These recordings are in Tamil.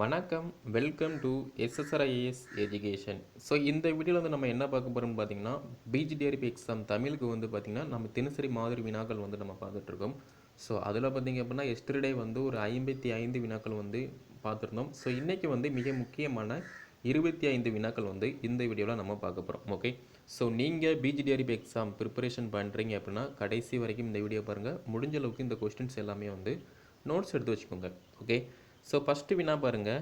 வணக்கம் welcome to S S R I S education so இந்த வீடியோவில் வந்து நம்ம என்ன பார்க்க போகிறோம்னு பார்த்தீங்கன்னா பிஜிடிஆர்பி எக்ஸாம் தமிழுக்கு வந்து பார்த்திங்கன்னா நம்ம தினசரி மாதிரி வினாக்கள் வந்து நம்ம பார்த்துட்ருக்கோம். ஸோ அதில் பார்த்திங்க அப்படின்னா எஸ்டர்டே வந்து ஒரு ஐம்பத்தி ஐந்து வினாக்கள் வந்து பார்த்துருந்தோம். ஸோ இன்றைக்கி வந்து மிக முக்கியமான இருபத்தி ஐந்து வினாக்கள் வந்து இந்த வீடியோவில் நம்ம பார்க்க போகிறோம் ஓகே ஸோ நீங்கள் P G T R B exam preparation பண்ணுறீங்க அப்படின்னா கடைசி வரைக்கும் இந்த வீடியோ பாருங்கள் முடிஞ்ச அளவுக்கு இந்த கொஸ்டின்ஸ் எல்லாமே வந்து நோட்ஸ் எடுத்து வச்சுக்கோங்க. ஓகே ஸோ ஃபஸ்ட்டு வினா பாருங்கள்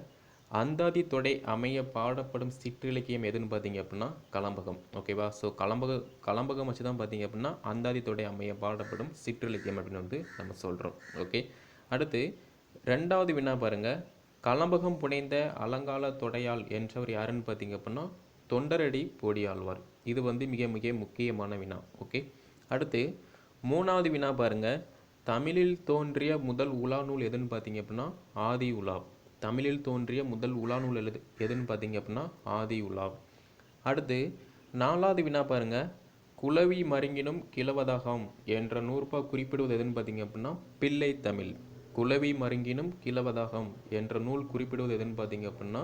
அந்தாதி தொடை அமைய பாடப்படும் சிற்றிலக்கியம் எதுன்னு பார்த்தீங்க அப்படின்னா கலம்பகம். ஓகேவா ஸோ கலம்பக கலம்பகம் வச்சு தான் பார்த்தீங்க அப்படின்னா அந்தாதி தொடை அமைய பாடப்படும் சிற்றிலக்கியம் அப்படின்னு வந்து நம்ம சொல்கிறோம் ஓகே அடுத்து ரெண்டாவது வினா பாருங்கள் கலம்பகம் புனைந்த அலங்கால தொடையால் என்றவர் யாருன்னு பார்த்தீங்க அப்படின்னா தொண்டரடி போடியாழ்வார். இது வந்து மிக மிக முக்கியமான வினா. ஓகே அடுத்து மூணாவது வினா பாருங்கள் தமிழில் தோன்றிய முதல் உலா நூல் எதுன்னு பார்த்தீங்க அப்படின்னா ஆதி உலா. தமிழில் தோன்றிய முதல் உலா நூல் எழுது எதுன்னு பார்த்தீங்க அப்படின்னா ஆதி உலா. அடுத்து நாலாவது வினா பாருங்க. குலவி மருங்கினும் கிழவதகம் என்ற நூற்பா குறிப்பிடுவது எதுன்னு பார்த்தீங்க அப்படின்னா பிள்ளை தமிழ். குலவி மருங்கினும் கிழவதகம் என்ற நூல் குறிப்பிடுவது எதுன்னு பார்த்தீங்க அப்படின்னா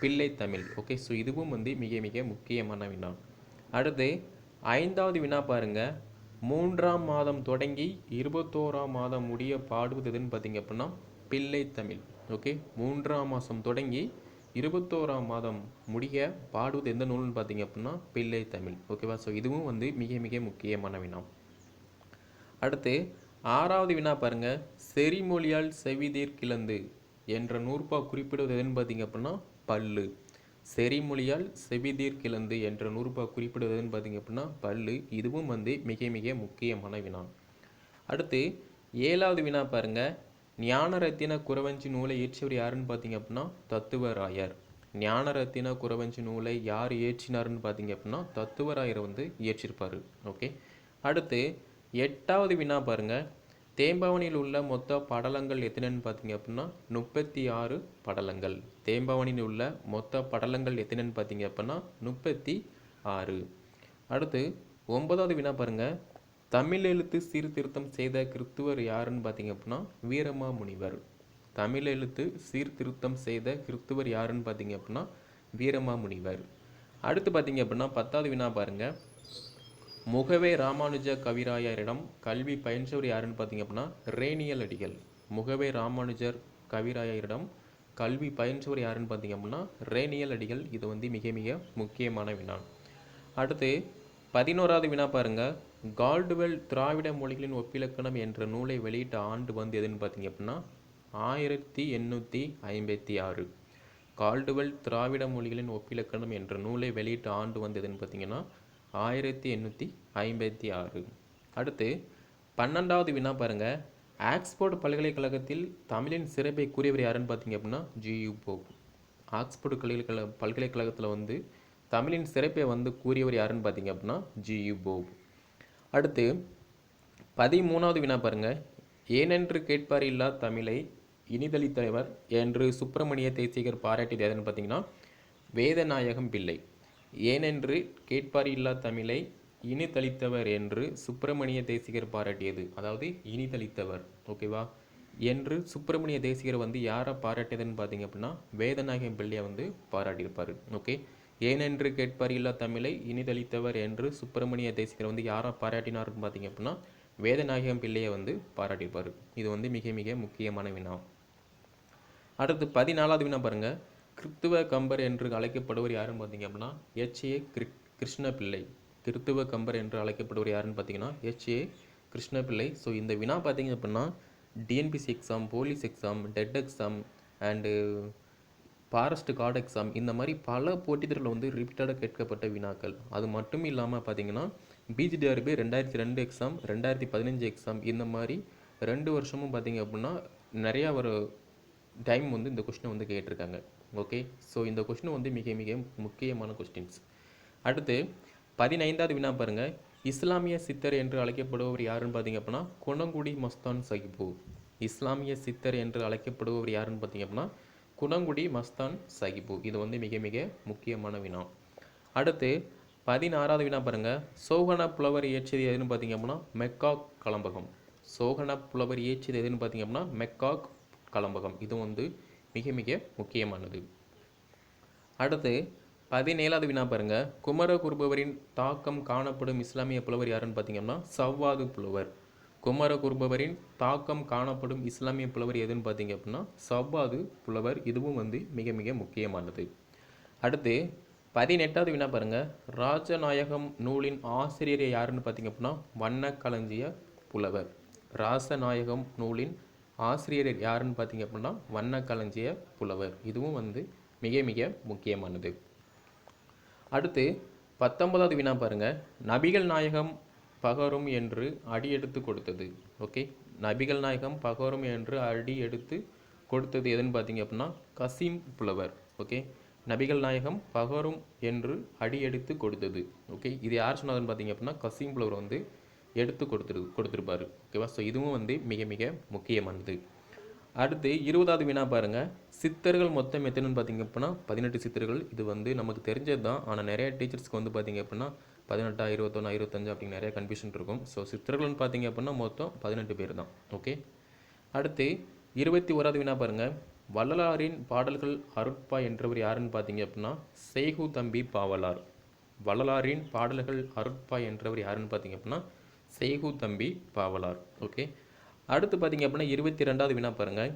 பிள்ளை தமிழ். ஓகே ஸோ இதுவும் வந்து மிக மிக முக்கியமான வினா. அடுத்து ஐந்தாவது வினா பாருங்கள் மூன்றாம் மாதம் தொடங்கி இருபத்தோராம் மாதம் முடிய பாடுவது எதுன்னு பார்த்தீங்க அப்படின்னா பிள்ளை தமிழ். ஓகே? மூன்றாம் மாதம் தொடங்கி இருபத்தோராம் மாதம் முடிய பாடுவது எந்த நூல்னு பார்த்தீங்க அப்படின்னா பிள்ளை தமிழ். ஓகேவா? ஸோ இதுவும் வந்து மிக மிக முக்கியமான வினா. அடுத்து ஆறாவது வினா பாருங்கள் செறிமொழியால் செவிதீர் கிளந்து என்ற நூற்பா குறிப்பிடுவது எதுன்னு பார்த்தீங்க அப்படின்னா பல்லு. செறிமொழியால் செவிதீர் கிளந்து என்ற நூறுபா குறிப்பிடுவதுன்னு பார்த்திங்க பார்த்தீங்க அப்படின்னா பல்லு இதுவும் வந்து மிக மிக முக்கியமான வினா. அடுத்து ஏழாவது வினா பாருங்கள் ஞானரத்தின குறவஞ்சி நூலை இயற்றியவர் யாருன்னு பார்த்தீங்க அப்படின்னா தத்துவராயர். ஞானரத்தின குறவஞ்சி நூலை யார் இயற்றினார்னு பார்த்தீங்க அப்படின்னா தத்துவராயரை வந்து இயற்றிருப்பார் ஓகே. அடுத்து எட்டாவது வினா பாருங்கள் தேம்பாவணியில் உள்ள மொத்த படலங்கள் எத்தனைன்னு பார்த்தீங்க அப்படின்னா முப்பத்தி ஆறு படலங்கள். தேம்பாவணியில் உள்ள மொத்த படலங்கள் எத்தனைன்னு பார்த்தீங்க அப்படின்னா முப்பத்தி ஆறு. அடுத்து ஒன்பதாவது வினா பாருங்க. தமிழ் எழுத்து சீர்திருத்தம் செய்த கிறித்துவர் யாருன்னு பார்த்தீங்க அப்படின்னா வீரமா முனிவர் தமிழ் எழுத்து சீர்திருத்தம் செய்த கிறித்துவர் யாருன்னு பார்த்தீங்க அப்படின்னா வீரமா முனிவர் அடுத்து பார்த்தீங்க அப்படின்னா பத்தாவது வினா பாருங்கள் முகவே ராமானுஜ கவிராயரிடம் கல்வி பயின்றவர் யாருன்னு பார்த்தீங்க அப்படின்னா ரேனியல் அடிகள். முகவே ராமானுஜர் கவிராயரிடம் கல்வி பயின்றவர் யாருன்னு பார்த்தீங்க அப்படின்னா ரேனியல் அடிகள். இது வந்து மிக மிக முக்கியமான வினா. அடுத்து பதினோராவது வினா பாருங்கள் கால்டுவெல் திராவிட மொழிகளின் ஒப்பிலக்கணம் என்ற நூலை வெளியிட்ட ஆண்டு வந்து எதுன்னு பார்த்தீங்க அப்படின்னா ஆயிரத்தி எண்ணூற்றி ஐம்பத்தி ஆறு. கால்டுவெல் திராவிட மொழிகளின் ஒப்பிலக்கணம் என்ற நூலை வெளியிட்ட ஆண்டு வந்து எதுன்னு பார்த்தீங்கன்னா ஆயிரத்தி எண்ணூற்றி ஐம்பத்தி ஆறு. அடுத்து பன்னெண்டாவது வினா பாருங்கள் ஆக்ஸ்போர்ட் பல்கலைக்கழகத்தில் தமிழின் சிறப்பை கூறியவர் யாருன்னு பார்த்தீங்க அப்படின்னா ஜியு போப். ஆக்ஸ்போர்ட் பல்கலைக்கழக பல்கலைக்கழகத்தில் வந்து தமிழின் சிறப்பை வந்து கூறியவர் யாருன்னு பார்த்தீங்க அப்படின்னா ஜியு போப். அடுத்து பதிமூணாவது வினா பாருங்க. ஏனென்று கேட்பார் இல்லா தமிழை இனிதளித்தவர் என்று சுப்பிரமணிய தேசிகர் பாராட்டியது எதுன்னு பார்த்தீங்கன்னா வேதநாயகம் பிள்ளை. ஏனென்று கேட்பார் இல்லா தமிழை இனிதளித்தவர் என்று சுப்பிரமணிய தேசிகர் பாராட்டியது. அதாவது இனிதளித்தவர். ஓகேவா? என்று சுப்பிரமணிய தேசிகர் வந்து யாரை பாராட்டியதுன்னு பார்த்தீங்க அப்படின்னா வேதநாயகம் பிள்ளையை வந்து பாராட்டியிருப்பார். ஓகே? ஏனென்று கேட்பார் இல்லா தமிழை இனிதளித்தவர் என்று சுப்பிரமணிய தேசிகர் வந்து யாரை பாராட்டினாருன்னு பார்த்தீங்க அப்படின்னா வேதநாயகம் பிள்ளையை வந்து பாராட்டியிருப்பார். இது வந்து மிக மிக முக்கியமான வினா. அடுத்து பதினாலாவது வினா பாருங்கள் கிறித்துவ கம்பர் என்று அழைக்கப்படுவர் யாருன்னு பார்த்தீங்க அப்படின்னா எச்ஏ கிரி கிருஷ்ண பிள்ளை கிறித்துவ கம்பர் என்று அழைக்கப்படுவர் யாருன்னு பார்த்தீங்கன்னா எச்ஏ கிருஷ்ண பிள்ளை ஸோ இந்த வினா பார்த்தீங்க அப்படின்னா T N P S C exam police exam TET exam and forest guard exam இந்த மாதிரி பல போட்டித் தேர்வில் வந்து ரிப்பீட்டடாக கேட்கப்பட்ட வினாக்கள். அது மட்டும் இல்லாமல் பார்த்தீங்கன்னா பிஜிடிஆர்பி ரெண்டாயிரத்தி ரெண்டு எக்ஸாம் ரெண்டாயிரத்தி பதினஞ்சு எக்ஸாம் இந்த மாதிரி ரெண்டு வருஷமும் பார்த்தீங்க அப்படின்னா நிறையா ஒரு டைம் வந்து இந்த கொஸ்டினை வந்து கேட்டிருக்காங்க. ஓகே ஸோ இந்த கொஸ்டின் வந்து மிக மிக முக்கியமான கொஸ்டின்ஸ் அடுத்து பதினைந்தாவது வினா பாருங்கள் இஸ்லாமிய சித்தர் என்று அழைக்கப்படுபவர் யாருன்னு பார்த்தீங்க அப்படின்னா குணங்குடி மஸ்தான் சகிபு இஸ்லாமிய சித்தர் என்று அழைக்கப்படுபவர் யாருன்னு பார்த்தீங்க அப்படின்னா குணங்குடி மஸ்தான் சகிபு இது வந்து மிக மிக முக்கியமான வினா. அடுத்து பதினாறாவது வினா பாருங்க. சோகன புலவர் இயற்றியது எதுன்னு பார்த்தீங்க அப்படின்னா மெக்காக் கலம்பகம். சோகன புலவர் இயற்றியது எதுன்னு பார்த்தீங்க அப்படின்னா மெக்காக் கலம்பகம். இது வந்து மிக மிக முக்கியமானது. அடுத்து பதினேழாவது வினா பாருங்க. குமரகுருபவரின் தாக்கம் காணப்படும் இஸ்லாமிய புலவர் யாருன்னு பார்த்தீங்கன்னா சவ்வாது புலவர். குமரகுருபவரின் தாக்கம் காணப்படும் இஸ்லாமிய புலவர் எதுன்னு பார்த்தீங்க அப்படின்னா சவ்வாது புலவர். இதுவும் வந்து மிக மிக முக்கியமானது. அடுத்து பதினெட்டாவது வினா பாருங்க. ராஜநாயகம் நூலின் ஆசிரியர் யாருன்னு பார்த்தீங்க அப்படின்னா வண்ணக்களஞ்சிய புலவர். ராசநாயகம் நூலின் ஆசிரியர் யாருன்னு பார்த்தீங்க அப்படின்னா வண்ணக்களஞ்சிய புலவர். இதுவும் வந்து மிக மிக முக்கியமானது. அடுத்து பத்தொன்பதாவது வினா பாருங்கள் நபிகள் நாயகம் பகரும் என்று அடி எடுத்து கொடுத்தது. ஓகே? நபிகள் நாயகம் பகரும் என்று அடி எடுத்து கொடுத்தது எதுன்னு பார்த்தீங்க அப்படின்னா கசீம் புலவர். ஓகே? நபிகள் நாயகம் பகரும் என்று அடி எடுத்து கொடுத்தது. ஓகே? இது யார் சொன்னதுன்னு பார்த்தீங்க அப்படின்னா கசீம் புலவர் வந்து எடுத்து கொடுத்துரு கொடுத்துருப்பாரு. ஓகேவா? ஸோ இதுவும் வந்து மிக மிக முக்கியமானது. அடுத்து இருபதாவது வினா பாருங்கள் சித்தர்கள் மொத்தம் எத்தனைன்னு பார்த்தீங்க அப்படின்னா பதினெட்டு சித்தர்கள். இது வந்து நமக்கு தெரிஞ்சது தான். ஆனால் நிறைய டீச்சர்ஸ்க்கு வந்து பார்த்தீங்க அப்படின்னா பதினெட்டா இருபத்தொன்னா இருபத்தஞ்சு அப்படின்னு நிறைய கன்ஃபியூஷன் இருக்கும். ஸோ சித்தர்கள்னு பார்த்தீங்க அப்படின்னா மொத்தம் பதினெட்டு பேர் தான். ஓகே? அடுத்து இருபத்தி ஓராவது வினா பாருங்கள் வள்ளலாரின் பாடல்கள் அருட்பா என்றவர் யாருன்னு பார்த்தீங்க அப்படின்னா செய்கு தம்பி பாவலார் வள்ளலாரின் பாடல்கள் அருட்பா என்றவர் யாருன்னு பார்த்தீங்க அப்படின்னா செய்கு தம்பி பாவலார். ஓகே. அடுத்து பார்த்தீங்க அப்படின்னா இருபத்தி ரெண்டாவது வினா பாருங்கள்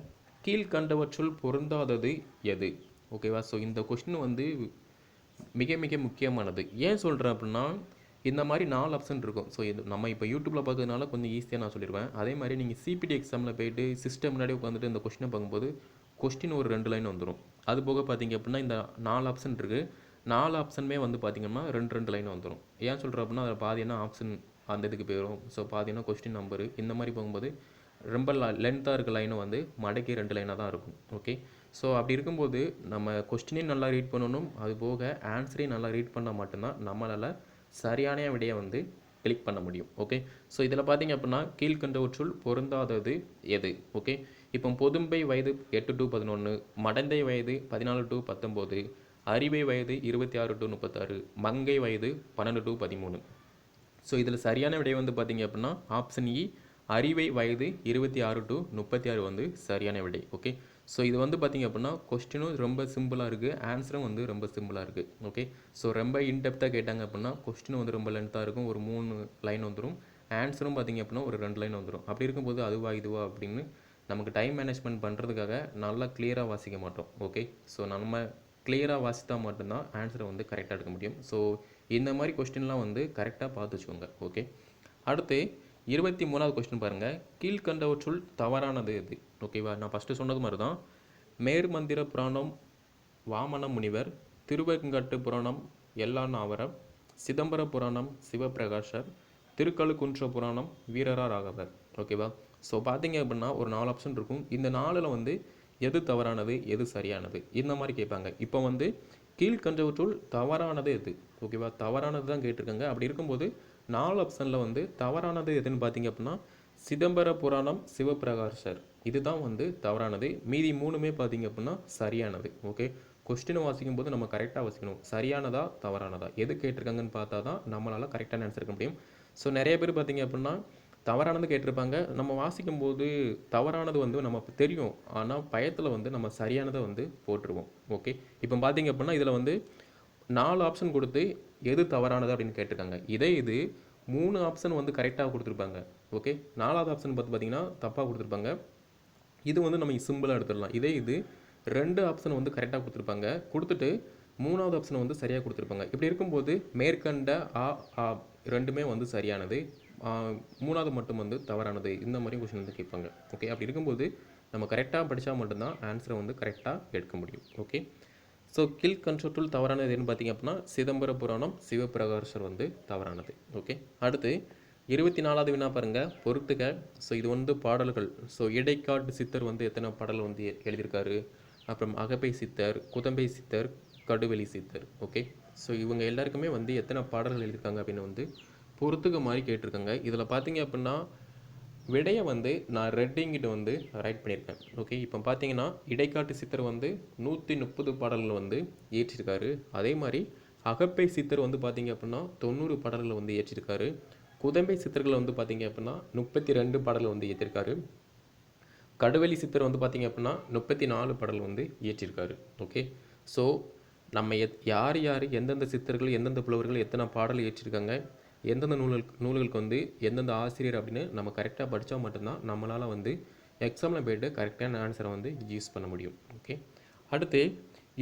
கீழ்கண்டவற்றுள் பொருந்தாதது எது? ஓகேவா ஸோ இந்த கொஸ்டின் வந்து மிக மிக முக்கியமானது. ஏன் சொல்கிறேன் அப்படின்னா இந்த மாதிரி நாலு ஆப்ஷன் இருக்கும். ஸோ இது நம்ம இப்போ யூடியூப்பில் பார்க்கறதுனால கொஞ்சம் ஈஸியாக நான் சொல்லிடுவேன் அதே மாதிரி நீங்கள் சிபிடி எக்ஸாமில் போயிட்டு சிஸ்டம் முன்னாடி உட்காந்துட்டு இந்த கொஸ்டினை பார்க்கும்போது கொஸ்டின் ஒரு ரெண்டு லைன் வந்துடும் அது போக பார்த்தீங்க அப்படின்னா இந்த நாலு ஆப்ஷன் இருக்குது நாலு ஆப்ஷனுமே வந்து பார்த்தீங்கன்னா ரெண்டு ரெண்டு லைன் வந்துடும் ஏன் சொல்கிறேன் அப்படின்னா அதில் பாதினா ஆப்ஷன் அந்த இதுக்கு போயிடும் ஸோ பார்த்தீங்கன்னா கொஸ்டின் நம்பரு இந்த மாதிரி போகும்போது ரொம்ப லென்த்தாக இருக்க லைனும் வந்து மடக்கி ரெண்டு லைனாக தான் இருக்கும். ஓகே ஸோ அப்படி இருக்கும்போது நம்ம கொஸ்டினையும் நல்லா ரீட் பண்ணணும். அது போக ஆன்சரையும் நல்லா ரீட் பண்ணால் மட்டும்தான் நம்மளால் சரியான விடையை வந்து கிளிக் பண்ண முடியும். ஓகே ஸோ இதில் பார்த்தீங்க அப்படின்னா கீழ்கண்டவற்றுள் பொருந்தாதது எது? ஓகே இப்போ பொதும்பை வயது எட்டு டு பதினொன்று மடந்தை வயது பதினாலு டு பத்தொம்போது அறிவை வயது இருபத்தி ஆறு டு முப்பத்தாறு மங்கை வயது பன்னெண்டு டு பதிமூணு. ஸோ இதில் சரியான விடை வந்து பார்த்திங்க அப்படின்னா ஆப்ஷன் இ e, அறிவை வயது இருபத்தி ஆறு டு முப்பத்தி ஆறு வந்து சரியான விடை ஓகே ஸோ இது வந்து பார்த்தீங்க அப்படின்னா கொஸ்டினும் ரொம்ப சிம்பிளாக இருக்குது ஆன்சரும் வந்து ரொம்ப சிம்பிளாக இருக்குது ஓகே ஸோ ரொம்ப இன்டெப்த்தாக கேட்டாங்க அப்படின்னா கொஸ்டின் வந்து ரொம்ப லென்த்தாக இருக்கும் ஒரு மூணு லைன் வந்துடும் ஆன்சரும் பார்த்தீங்க அப்படின்னா ஒரு ரெண்டு லைன் வந்துடும் அப்படி இருக்கும்போது அதுவா இதுவா அப்படின்னு நமக்கு டைம் மேனேஜ்மெண்ட் பண்ணுறதுக்காக நல்லா கிளியராக வாசிக்க மாட்டோம் ஓகே ஸோ நம்ம கிளியராக வாசித்தா மட்டும்தான் ஆன்சரை வந்து கரெக்டாக எடுக்க முடியும். ஸோ இந்த மாதிரி கொஸ்டின்லாம் வந்து கரெக்டாக பார்த்து வச்சுக்கோங்க ஓகே அடுத்து இருபத்தி மூணாவது கொஸ்டின் பாருங்கள் கீழ்கண்டவற்றுள் தவறானது இது ஓகேவா நான் ஃபஸ்ட்டு சொன்னது மாதிரி தான் மேர்மந்திர புராணம் வாமன முனிவர் திருவெங்கட்டு புராணம் எல்லாநாவரம் சிதம்பர புராணம் சிவபிரகாஷர் திருக்கழுக்குன்ற புராணம் வீரரா ராகவர் ஓகேவா ஸோ பார்த்தீங்க அப்படின்னா ஒரு நாலு ஆப்ஷன் இருக்கும். இந்த நாலில் வந்து எது தவறானது எது சரியானது? இந்த மாதிரி கேட்பாங்க. இப்போ வந்து கீழ்கண்டவற்றுள் தவறானது எது? ஓகேவா தவறானது தான் கேட்டிருக்காங்க. அப்படி இருக்கும்போது நாலு ஆப்ஷனில் வந்து தவறானது எதுன்னு பார்த்தீங்க அப்படின்னா சிதம்பர புராணம் சிவபிரகாஷர் இதுதான் வந்து தவறானது. மீதி மூணுமே பார்த்தீங்க அப்படின்னா சரியானது. ஓகே கொஸ்டினை வாசிக்கும் போது நம்ம கரெக்டாக வாசிக்கணும். சரியானதா தவறானதா? எது கேட்டிருக்காங்கன்னு பார்த்தா தான் நம்மளால் கரெக்டான ஆன்சர் இருக்க முடியும். ஸோ நிறைய பேர் பார்த்தீங்க அப்படின்னா தவறானது கேட்டிருப்பாங்க. நம்ம வாசிக்கும் போது தவறானது வந்து நம்ம தெரியும். ஆனால் பயத்தில் வந்து நம்ம சரியானதை வந்து போட்டுருவோம் ஓகே இப்போ பார்த்தீங்க அப்படின்னா இதில் வந்து நாலு ஆப்ஷன் கொடுத்து எது தவறானது அப்படின்னு கேட்டிருக்காங்க. இதே இது மூணு ஆப்ஷன் வந்து கரெக்டாக கொடுத்துருப்பாங்க. ஓகே நாலாவது ஆப்ஷன் பார்த்து பார்த்தீங்கன்னா தப்பாக கொடுத்துருப்பாங்க. இது வந்து நம்ம சிம்பிளாக எடுத்துடலாம். இதே இது ரெண்டு ஆப்ஷன் வந்து கரெக்டாக கொடுத்துருப்பாங்க. கொடுத்துட்டு மூணாவது ஆப்ஷனை வந்து சரியாக கொடுத்துருப்பாங்க. இப்படி இருக்கும்போது மேற்கண்ட ஆ ஆ ரெண்டுமே வந்து சரியானது. மூணாவது மட்டும் வந்து தவறானது. இந்த மாதிரி கொஷின் வந்து கேட்பாங்க. ஓகே அப்படி இருக்கும்போது நம்ம கரெக்டாக படித்தா மட்டும்தான் ஆன்சரை வந்து கரெக்டாக எடுக்க முடியும். ஓகே ஸோ கில் கன்செப்டுல் தவறானது எதுன்னு பார்த்தீங்க அப்படின்னா சிதம்பர புராணம் சிவபிரகாசர் வந்து தவறானது. ஓகே அடுத்து இருபத்தி நாலாவது வினா பாருங்கள் பொறுத்துக்க ஸோ இது வந்து பாடல்கள். ஸோ இடைக்காட்டு சித்தர் வந்து எத்தனை பாடல் வந்து எழுதியிருக்காரு? அப்புறம் அகப்பை சித்தர் குதம்பை சித்தர் கடுவெளி சித்தர். ஓகே ஸோ இவங்க எல்லாருக்குமே வந்து எத்தனை பாடல்கள் எழுதியிருக்காங்க அப்படின்னு வந்து பொறுத்துக்க மாதிரி கேட்டிருக்காங்க. இதில் பார்த்தீங்க அப்படின்னா விடையை வந்து நான் ரெட்டிங்கிட்ட வந்து ரைட் பண்ணியிருக்கேன். ஓகே இப்போ பார்த்தீங்கன்னா இடைக்காட்டு சித்தர் வந்து நூற்றி முப்பது பாடல்கள் வந்து இயற்றிருக்காரு. அதே மாதிரி அகப்பை சித்தர் வந்து பார்த்தீங்க அப்படின்னா தொண்ணூறு பாடல்களை வந்து இயற்றிருக்காரு. குதம்பை சித்தர்கள் வந்து பார்த்தீங்க அப்படின்னா முப்பத்தி ரெண்டு பாடல்கள் வந்து இயற்றிருக்காரு. கடுவெளி சித்தர் வந்து பார்த்தீங்க அப்படின்னா முப்பத்தி நாலு பாடல் வந்து இயற்றியிருக்காரு ஓகே ஸோ நம்ம எத் யார் யார் எந்தெந்த சித்தர்கள் எந்தெந்த புலவர்கள் எத்தனை பாடல் இயற்றிருக்காங்க எந்தெந்த நூல்கள் நூல்களுக்கு வந்து எந்தெந்த ஆசிரியர் அப்படின்னு நம்ம கரெக்டாக படித்தா மட்டும்தான் நம்மளால் வந்து எக்ஸாமில் போயிட்டு கரெக்டான ஆன்சரை வந்து யூஸ் பண்ண முடியும். ஓகே அடுத்து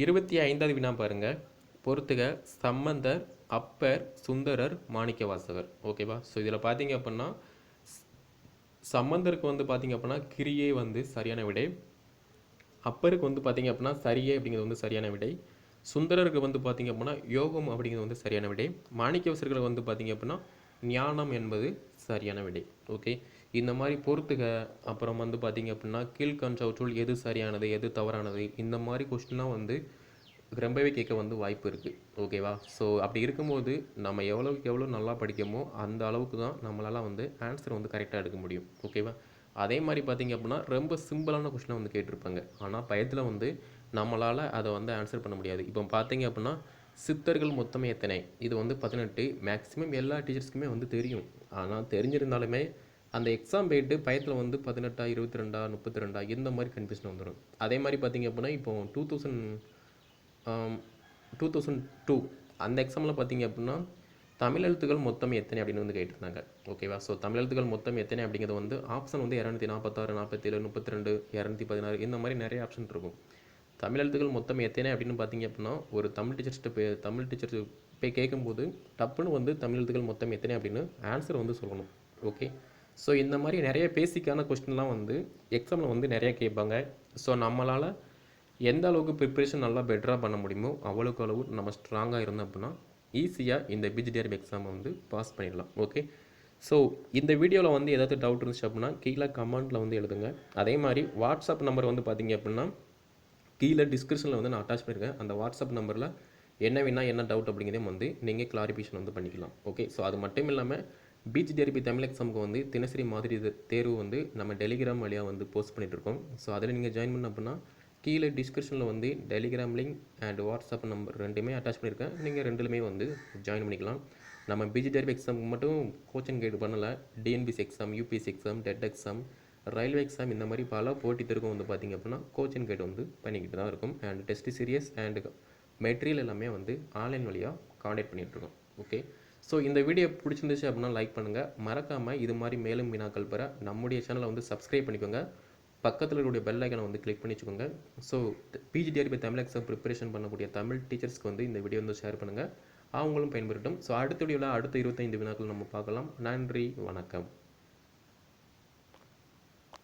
இருபத்தி ஐந்தாவது வினா பாருங்கள் பொறுத்துக சம்பந்தர் அப்பர் சுந்தரர் மாணிக்கவாசகர். ஓகேவா ஸோ இதில் பார்த்தீங்க அப்படின்னா சம்பந்தருக்கு வந்து பார்த்தீங்க அப்படின்னா கிரியே வந்து சரியான விடை. அப்பருக்கு வந்து பார்த்தீங்க அப்படின்னா சரியே அப்படிங்கிறது வந்து சரியான விடை. சுந்தரருக்கு வந்து பார்த்திங்க அப்படின்னா யோகம் அப்படிங்கிறது வந்து சரியான விடை. மாணிக்கவசர்கள் வந்து பார்த்தீங்க அப்படின்னா ஞானம் என்பது சரியான விடை. ஓகே? இந்த மாதிரி பொறுத்துக. அப்புறம் வந்து பார்த்திங்க அப்படின்னா கீழ்கன்றவற்றுள் எது சரியானது எது தவறானது இந்த மாதிரி கொஸ்டின்லாம் வந்து ரொம்பவே கேட்க வந்து வாய்ப்பு இருக்குது ஓகேவா? ஸோ அப்படி இருக்கும்போது நம்ம எவ்வளோக்கு எவ்வளோ நல்லா படிக்கமோ அந்த அளவுக்கு தான் நம்மளால் வந்து ஆன்சர் வந்து கரெக்டாக எடுக்க முடியும். ஓகேவா? அதே மாதிரி பார்த்தீங்க அப்படின்னா ரொம்ப சிம்பிளான கொஷினை வந்து கேட்டிருப்பாங்க. ஆனால் பயத்தில் வந்து நம்மளால் அதை வந்து ஆன்சர் பண்ண முடியாது. இப்போ பார்த்தீங்க அப்படின்னா சித்தர்கள் மொத்தமே எத்தனை? இது வந்து பதினெட்டு. மேக்ஸிமம் எல்லா டீச்சர்ஸ்க்குமே வந்து தெரியும். ஆனால் தெரிஞ்சிருந்தாலுமே அந்த எக்ஸாம் போயிட்டு பயத்தில் வந்து பதினெட்டா இருபத்தி ரெண்டா முப்பத்தி ரெண்டா இந்த மாதிரி கன்ஃபியூஷன் வந்துடும் அதே மாதிரி பார்த்தீங்க அப்படின்னா இப்போ two thousand two thousand two அந்த எக்ஸாமில் பார்த்தீங்க அப்படின்னா தமிழ் எழுத்துக்கள் மொத்தம் எத்தனை அப்படின்னு வந்து கேட்டிருந்தாங்க. ஓகேவா ஸோ தமிழ் எழுத்துக்கள் மொத்தம் எத்தனை அப்படிங்கிறது வந்து ஆப்ஷன் வந்து இரநூத்தி நாற்பத்தாறு நாற்பத்தேழு முப்பத்தி ரெண்டு இரநூத்தி பதினாறு இந்த மாதிரி நிறைய ஆப்ஷன் இருக்கும். தமிழ் எழுத்துக்கள் மொத்தம் எத்தனை அப்படின்னு பார்த்தீங்க அப்படின்னா ஒரு தமிழ் டீச்சர்ஸ்ட்டு போய் தமிழ் டீச்சர் போய் கேட்கும்போது டப்புன்னு வந்து தமிழ் எழுத்துக்கள் மொத்தம் எத்தனை அப்படின்னு ஆன்சர் வந்து சொல்லணும். ஓகே ஸோ இந்த மாதிரி நிறைய பேசிக்கான கொஸ்டின்லாம் வந்து எக்ஸாமில் வந்து நிறைய கேட்பாங்க. ஸோ நம்மளால் எந்த அளவுக்கு ப்ரிப்ரேஷன் நல்லா பெட்டராக பண்ண முடியுமோ அவ்வளோக்கு அளவு நம்ம ஸ்ட்ராங்காக இருந்தோம் அப்படின்னா ஈஸியாக இந்த பிஜிடிஆர்பி எக்ஸாமை வந்து பாஸ் பண்ணிடலாம். ஓகே ஸோ இந்த வீடியோவில் வந்து ஏதாவது டவுட் இருந்துச்சு அப்படின்னா கீழே கமெண்ட்டில் வந்து எழுதுங்க. அதே மாதிரி வாட்ஸ்அப் நம்பர் வந்து பார்த்தீங்க அப்படின்னா கீழே டிஸ்கிரிப்ஷனில் வந்து நான் அட்டாச் பண்ணியிருக்கேன் அந்த வாட்ஸ்அப் நம்பரில் என்ன வேணா என்ன டவுட் அப்படிங்கிறதையும் வந்து நீங்கள் கிளாரிஃபிகேஷன் வந்து பண்ணிக்கலாம். ஓகே ஸோ அது மட்டும் இல்லாமல் பீச் தமிழ் எக்ஸாமுக்கு வந்து தினசரி மாதிரி தேர்வு வந்து நம்ம டெலிகிராம் வழியாக வந்து போஸ்ட் பண்ணிகிட்ருக்கோம் இருக்கோம். ஸோ அதில் நீங்கள் ஜாயின் பண்ண அப்படின்னா கீழே டிஸ்கிரிப்ஷனில் வந்து Telegram link and WhatsApp number ரெண்டுமே அட்டாச் பண்ணியிருக்கேன். நீங்கள் ரெண்டுலுமே வந்து ஜாயின் பண்ணிக்கலாம். நம்ம P G T R B எக்ஸாமுக்கு மட்டும் கோச்சிங் கைடு பண்ணலை. T N P S C exam U P S C exam TET exam railway exam இந்த மாதிரி பல போட்டி திருக்கும் வந்து பார்த்திங்க அப்படின்னா கோச்சிங் கைடு வந்து பண்ணிக்கிட்டு தான் இருக்கும். And test series and material எல்லாமே வந்து ஆன்லைன் வழியாக காண்டாக்ட் பண்ணிகிட்ருக்கோம் ஓகே ஸோ இந்த வீடியோ பிடிச்சிருந்துச்சு அப்படின்னா லைக் பண்ணுங்கள் மறக்காமல் இது மாதிரி மேலும் வினாக்கள் பெற நம்முடைய சேனலை வந்து சப்ஸ்கிரைப் பண்ணிக்கோங்க. பக்கத்தில் இருக்கக்கூடிய பெல் ஐக்கனை வந்து கிளிக் பண்ணி வச்சுக்கோங்க. So P G T R B Tamil exam preparation பண்ணக்கூடிய தமிழ் டீச்சர்ஸ்க்கு வந்து இந்த வீடியோ வந்து ஷேர் பண்ணுங்கள் அவங்களும் பயன்பெறட்டும். ஸோ அடுத்த வீடியோவில் அடுத்த இருபத்தைந்து வினாக்கள் நம்ம பார்க்கலாம். நன்றி வணக்கம்.